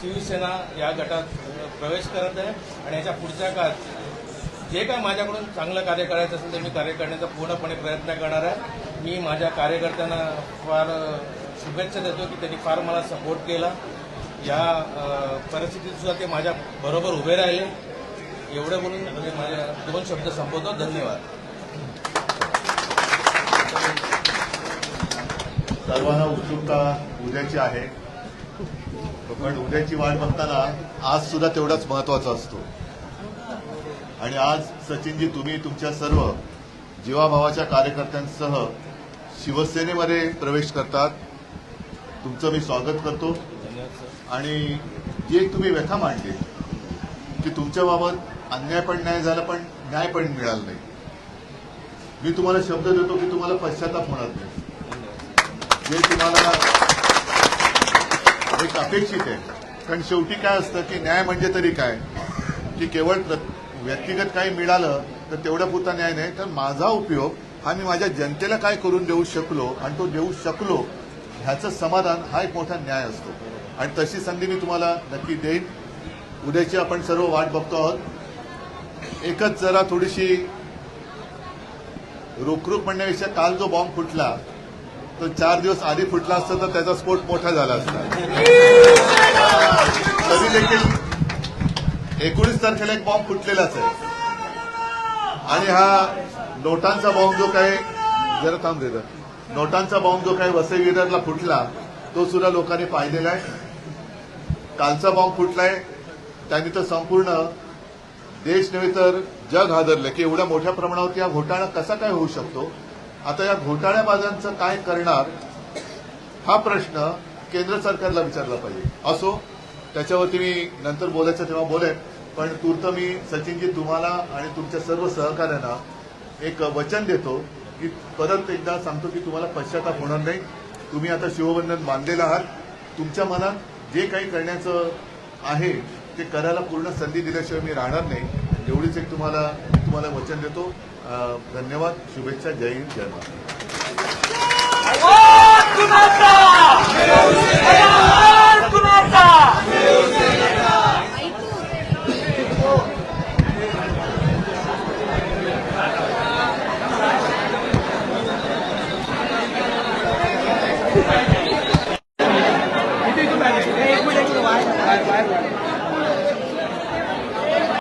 शिवसेना या गटात प्रवेश करत आहे आणि याच्या पुढच्या काळात जे काय माझ्याकडून चांगलं कार्य करायचं असेल ते मी कार्य करण्याचा पूर्णपणे प्रयत्न करणार आहे. मी माझ्या कार्यकर्त्यांना फार शुभेच्छा देतो की त्यांनी फार मला सपोर्ट केला. या परिस्थितीत सुद्धा ते माझ्या बरोबर उभे राहिले. एवढं बोलून म्हणजे माझ्या दोन शब्द संपवतो. धन्यवाद. सर्वांना उत्सुकता उद्याची आहे. पण उद्याची वाट बघताना आज सुद्धा तेवढाच महत्त्वाचा असतो. आणि आज सचिनजी तुम्ही तुमच्या सर्व जीवाभावाच्या कार्यकर्त्यांसह शिवसेनेमध्ये प्रवेश करतात. तुमचं मी स्वागत करतो. आणि जी एक तुम्ही व्यथा मांडली की तुमच्याबाबत अन्याय पण न्याय झाला पण न्याय पण मिळाला नाही. मी तुम्हाला शब्द देतो की तुम्हाला पश्चाताप होणार नाही. जे तुम्हाला अपेक्षित आहे. कारण शेवटी काय असतं की न्याय म्हणजे तरी काय? की केवळ व्यक्तिगत काही मिळालं तर तेवढ्या पुरता न्याय नाही. तर माझा उपयोग हा मी माझ्या जनतेला काय करून देऊ शकलो आणि तो देऊ शकलो ह्याचं समाधान हा एक मोठा न्याय असतो. आणि तशी संधी मी तुम्हाला नक्की देईन. उद्याची आपण सर्व वाट बघतो आहोत. एकच जरा थोडीशी रोखरोख म्हणण्यापेक्षा काल जो बॉम्ब फुटला तो चार दिवस आधी फुटला असता तर त्याचा स्फोट मोठा झाला असता. तरी देखील एकोणीस तारखेला एक बॉम्ब फुटलेलाच आहे. आणि हा नोटांचा बॉम्ब जो काही जरा थांब दे नोटांचा बॉम्ब जो काही वसई विरारला फुटला तो सुद्धा लोकांनी पाहिलेला आहे. कालचा बॉम्ब फुटलाय. त्यांनी तर संपूर्ण देश नव्हे तर जग हादरलं की एवढ्या मोठ्या प्रमाणावरती हा घोटाळा कसा काय होऊ शकतो? आता या घोटाळ्याबाजांचं काय करणार हा प्रश्न केंद्र सरकारला विचारला पाहिजे. असो त्याच्यावरती मी नंतर बोलायचं तेव्हा बोलेन पण तूर्त मी सचिनजी तुम्हाला आणि तुमच्या सर्व सहकार्यांना एक वचन देतो की परत एकदा सांगतो की तुम्हाला पश्चाताप होणार नाही. तुम्ही आता शिवबंधन बांधलेलं आहात. तुमच्या मनात जे काही करण्याचं आहे ते करायला पूर्ण संधी दिल्याशिवाय मी राहणार नाही. एवढीच एक तुम्हाला तुम्हाला वचन देतो. धन्यवाद. शुभेच्छा. जय हिंद जय